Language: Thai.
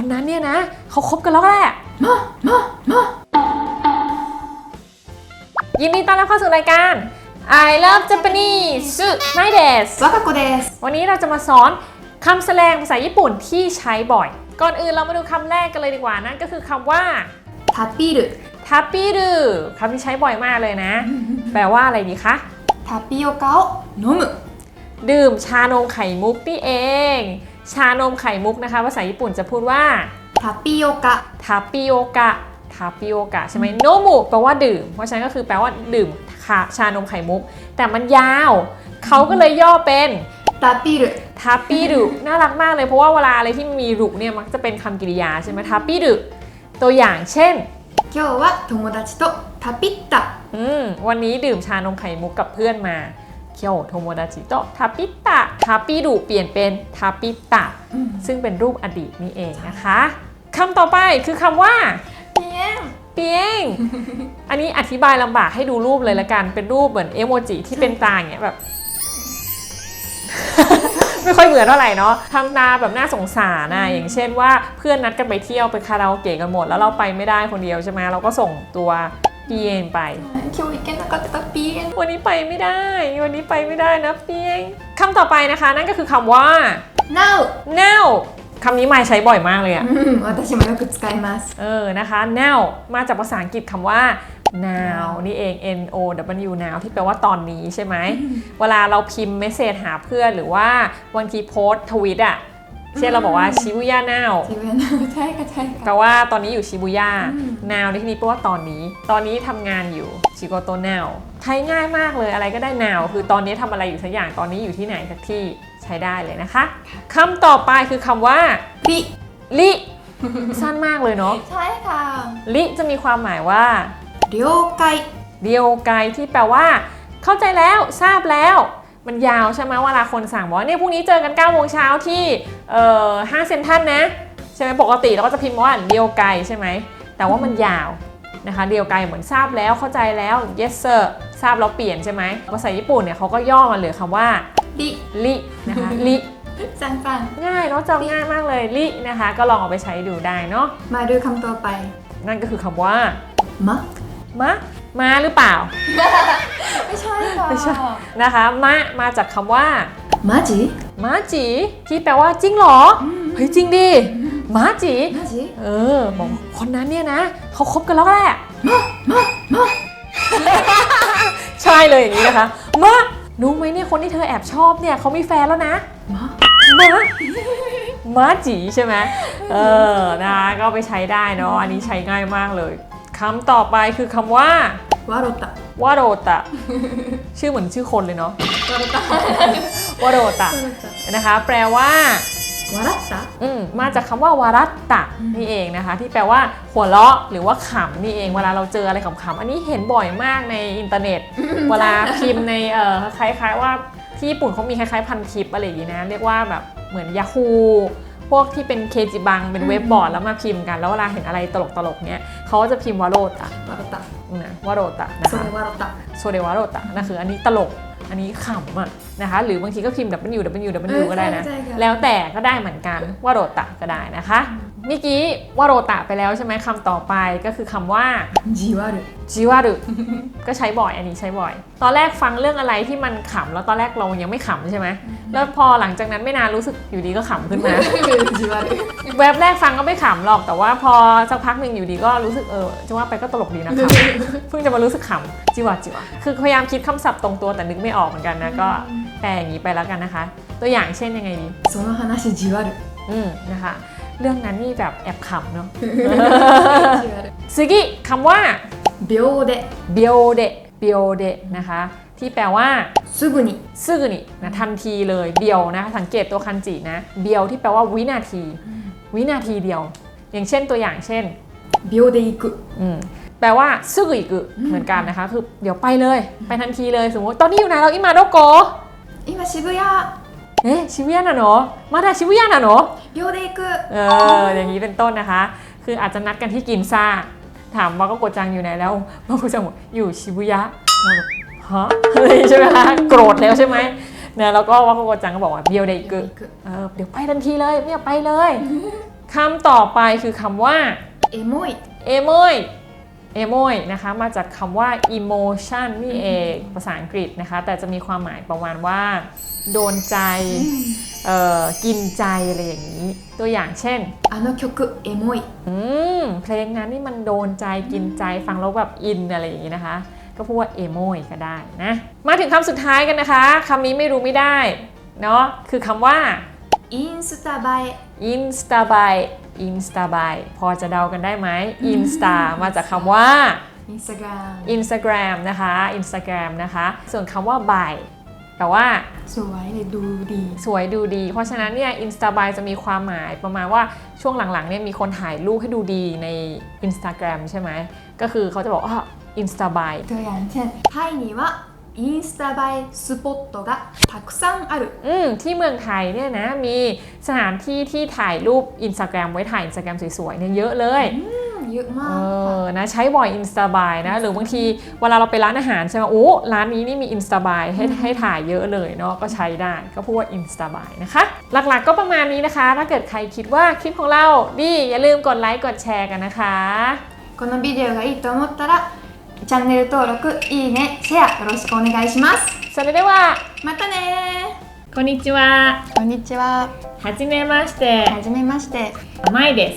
คนนั้นเนี่ยนะเขาคบกันแล้วแหละยินดีต้อนรับเข้าสู่รายการ I love Japanese ไม่เดสวากาโกเดสวันนี้เราจะมาสอนคำแสดงภาษาญี่ปุ่นที่ใช้บ่อย ก่อนอื่นเรามาดูคำแรกกันเลยดีกว่านั่นก็คือคำว่าทัาปีรุทัาปีรุคำที่ใช้บ่อยมากเลยนะ แปลว่าอะไรดีคะทัาปีโอเกะโนมุดื่มชานมไข่มุกนี่เอง ชานมไข่มุกนะคะ ภาษาญี่ปุ่นจะพูดว่า タピオカ ทาปิโอกะทาปิโอกะใช่ไหมโนมุแปลว่าดื่ม เพราะฉะนั้นก็คือแปลว่าดื่มค่ะชานมไข่มุก แต่มันยาว เขาก็เลยย่อเป็น タピル ทาปิรุน่ารักมากเลยเพราะว่าเวลาอะไรที่มีรุเนี่ยมักจะเป็นคำกริยาใช่ไหมทาปิรุตัวอย่างเช่น 今日は友達とタピった อืมวันนี้ดื่มชานมไข่มุกกับเพื่อนมา เคียวโทโมดาจิโตทาปิตะทาปิดุเปลี่ยนเป็นทาปิตะ ซึ่งเป็นรูปอดีตนี่เองนะคะคำต่อไปคือคำว่าเปียงเปียง อันนี้อธิบายลำบากให้ดูรูปเลยละกัน เป็นรูปเหมือนเอโมจิที่เป็นตาอย่างเงี้ยแบบ ไม่ค่อยเหมือนเท่าไหร่เนาะทำตาแบบน่าสงสารนะอย่างเช่นว่าเพื่อนนัดกันไปเที่ยวไปคาราโอเกะกันหมด แล้วเราไปไม่ได้คนเดียวใช่ไหมเราก็ส่งตัว เปียงไป 今日行けなかったピエン วันนี้ไปไม่ได้ วันนี้ไปไม่ได้นะเปียงคำต่อไปนะคะ นั่นก็คือคำว่า Now now คำนี้ไม่ใช้บ่อยมากเลยอะ うん私もよく使います เออ นะคะ now มาจากภาษาอังกฤษคำว่า now นี่เอง n o w now ที่แปลว่าตอนนี้ใช่ไหม เวลาเราพิมพ์เมสเซจหาเพื่อนหรือว่าบางทีโพสทวิตอะ เช่นเราบอกว่าชิบุย่า now าใช่ค่ะใช่ค่ะ แปลว่าตอนนี้อยู่ชิบุย่า อืว now ในที่นี้แปลว่าตอนนี้ ตอนนี้ทำงานอยู่ชิโกโต now ใช้ง่ายมากเลยอะไรก็ได้ now คือตอนนี้ทำอะไรอยู่สักอย่างตอนนี้อยู่ที่ไหนสักที่ใช้ได้เลยนะคะคำต่อไปคือคำว่าปิลิสั้นมากเลยเนาะใช่ค่ะลิจะมีความหมายว่าเดียวไกเดียวไกที่แปลว่า เข้าใจแล้วทราบแล้ว มันยาวใช่ไหมเวลาคนสั่งบอกว่าเนี่ยพรุ่งนี้เจอกัน9ก้าโมงเช้าที่ห้างเซ็นทรัลนะใช่ไหมปกติเราก็จะพิมพ์ว่าเดียวไกลใช่ไหมแต่ว่ามันยาวนะคะเดียวไกลเหมือนทราบแล้วเข้าใจแล้ว yes sir ทราบแล้วเปลี่ยนใช่ไหมภาษาญี่ปุ่นเนี่ยเขาก็ย่อมาเหลือคำว่าลิลินะคะลิสั้นๆง่ายเนาะจำง่ายมากเลยลินะคะ ก็ลองเอาไปใช้ดูได้เนาะมาดูคำต่อไป นั่นก็คือคำว่ามะมะ มาหรือเปล่า ไม่ใช่ค่ะไม่ใช่ นะคะมะมาจากคำว่ามาจี?มาจีที่แปลว่าจริงหรอ เฮ้ยจริงดิมาจี?เออบอกคนนั้นเนี่ยนะเขาคบกันแล้วก็แหละใช่เลยอย่างนี้นะคะมารู้ไหมเนี่ยคนที่เธอแอบชอบเนี่ยเขามีแฟนแล้วนะม마มามาจีใช่ไหมเออนะคะก็ไปใช้ได้เนาะอันนี้ใช้ง่ายมากเลย คำต่อไปคือคำว่า วาโรตะวาโรตะ ชื่อเหมือนชื่อคนเลยเนาะวาโรตะวาโรตะนะคะ แปลว่าวารัตตะอืมมาจากคำว่าวารัตตะนี่เองนะคะ ที่แปลว่าหัวเราะหรือว่าขำนี่เองเวลาเราเจออะไรขำๆอันนี้เห็นบ่อยมากในอินเทอร์เน็ต เวลาพิมพ์ในเอ่อคล้ายๆว่าที่ญี่ปุ่นเขามีคล้ายๆพันทิปอะไรอย่างนี้นะเรียกว่าแบบเหมือนยาฮู พวกที่เป็นเคจิบังเป็นเว็บบอร์ดแล้วมาพิมพ์กัน แล้วเวลาเห็นอะไรตลกๆเนี้ยเขาก็จะพิมพ์วาโรตะวาโรตะนะวาโรตะนะโซคะเรวาโรตะโซเดวาโรตะนั่นคืออันนี้ตลกอันนี้ขำอะนะคะหรือบางทีก็พิมพ์ W W W ก็ได้นะใช่ใช่ค่ะแล้วแต่ก็ได้เหมือนกันว่าโรตะก็ได้นะคะเมื่อกี้ว่าโรตะไปแล้วใช่ไหมคำต่อไปก็คือคำว่าจิวารุจิวารุก็ใช้บ่อยอันนี้ใช้บ่อย ตอนแรกฟังเรื่องอะไรที่มันขำแล้วตอนแรกเรายังไม่ขำใช่ไหม แล้วพอหลังจากนั้นไม่นานรู้สึกอยู่ดีก็ขำขึ้นมา จิวารุ แวบแรกฟังก็ไม่ขำหรอก แต่ว่าพอสักพักหนึ่งอยู่ดีก็รู้สึกเออจะว่าไปก็ตลกดีนะคะ เพิ่งจะมารู้สึกขำจิวะจิวะคือพยายามคิดคำศัพท์ตรงตัวแต่นึกไม่ออกเหมือนกันนะก็แปลอย่างนี้ไปแล้วกันนะคะ ตัวอย่างเช่นยังไงดี その話じわる อืมนะคะ เรื่องนั้นนี่แบบแอบขำเนาะ じわる ซึกิคำว่า 秒で เบียวเดเบียวเดนะคะ ที่แปลว่าซึกุนิซึกุนินะทันทีเลยเดียวนะสังเกตตัวคันจินะเดียวที่แปลว่าวินาที วินาทีเดียว อย่างเช่นตัวอย่างเช่นเดียวเดอิกุแปลว่าซึกุอิกุเหมือนกันนะคะ คือเดี๋ยวไปเลย ไปทันทีเลยสมมติตอนนี้อยู่ไหนเราอิมาโนโกะอิมาชิบุยะเอ๊ะชิบุยะนะเนาะมาได้ชิบุยะนะเนาะเดียวเดอิกุเอออย่างนี้เป็นต้นนะคะ คืออาจจะนัดกันที่กินซ่าถามว่าก็โกจังอยู่ไหนแล้วมาโกจังบอกอยู่ชิบุยะา ฮะอะไรอย่างงี้ใช่ไหมคะโกรธแล้วใช่ไหมเนี่ยแล้วก็ว่าโกจังก็บอกว่าเบียวเด 秒 กุ で行く เออเดี๋ยวไปทันทีเลยเนี่ยไปเลย น คำต่อไปคือคำว่า エモい เอโมยเอโมยนะคะ มาจากคำว่า emotion นี่เองภาษาอังกฤษนะคะ แต่จะมีความหมายประมาณว่า โดนใจเอ่อกินใจอะไรอย่างนี้ ตัวอย่างเช่น あの曲エモい อืม เพลงนั้นนี่มันโดนใจกินใจฟังแล้วแบบอินอะไรอย่างนี้นะคะ ก็พูดว่าเอโมยก็ได้นะ มาถึงคำสุดท้ายกันนะคะคำนี้ไม่รู้ไม่ได้เนาะคือคำว่าอินสตาบายอินสตาบายอินสตาบายพอจะเดากันได้ไหมอินสตามาจากคำว่า Instagram Instagram นะคะ Instagram นะคะ ส่วนคำว่าบายแต่ว่าสวยเลยดูดี สวยดูดี เพราะฉะนั้นเนี่ยอินสตาบายจะมีความหมายประมาณว่าช่วงหลังๆเนี่ยมีคนถ่ายรูปให้ดูดีใน Instagram ใช่ไหม ก็คือเขาจะบอกว่า Insta by ตัวอย่างเช่นタイにはインスタ映えスポットがたくさんある อืมที่เมืองไทยเนี่ยนะ มีสถานที่ที่ถ่ายรูป Instagram ไว้ถ่าย Instagram สวยๆเนี่ยเยอะเลย เยอะมา เอก อ นะ ใช้บ่อย Insta by นะ หรือบางทีเวลาเราไปร้านอาหารใช่ไหมโอ้ ร้านนี้นี่มี Insta by ให้ให้ถ่ายเยอะเลยเนาะ ก็ใช้ได้ ก็พูดว่า Insta by นะคะ หลักๆก็ประมาณนี้นะคะ ถ้าเกิดใครคิดว่าคลิปของเราดี อย่าลืมกดไลค์ กดแชร์กันนะคะ このビデオがいいと思ったら チャンネル登録、いいね、シェアよろしくお願いします。それでは、またねこんにちは。こんにちは。はじめまして。はじめまして。甘いです。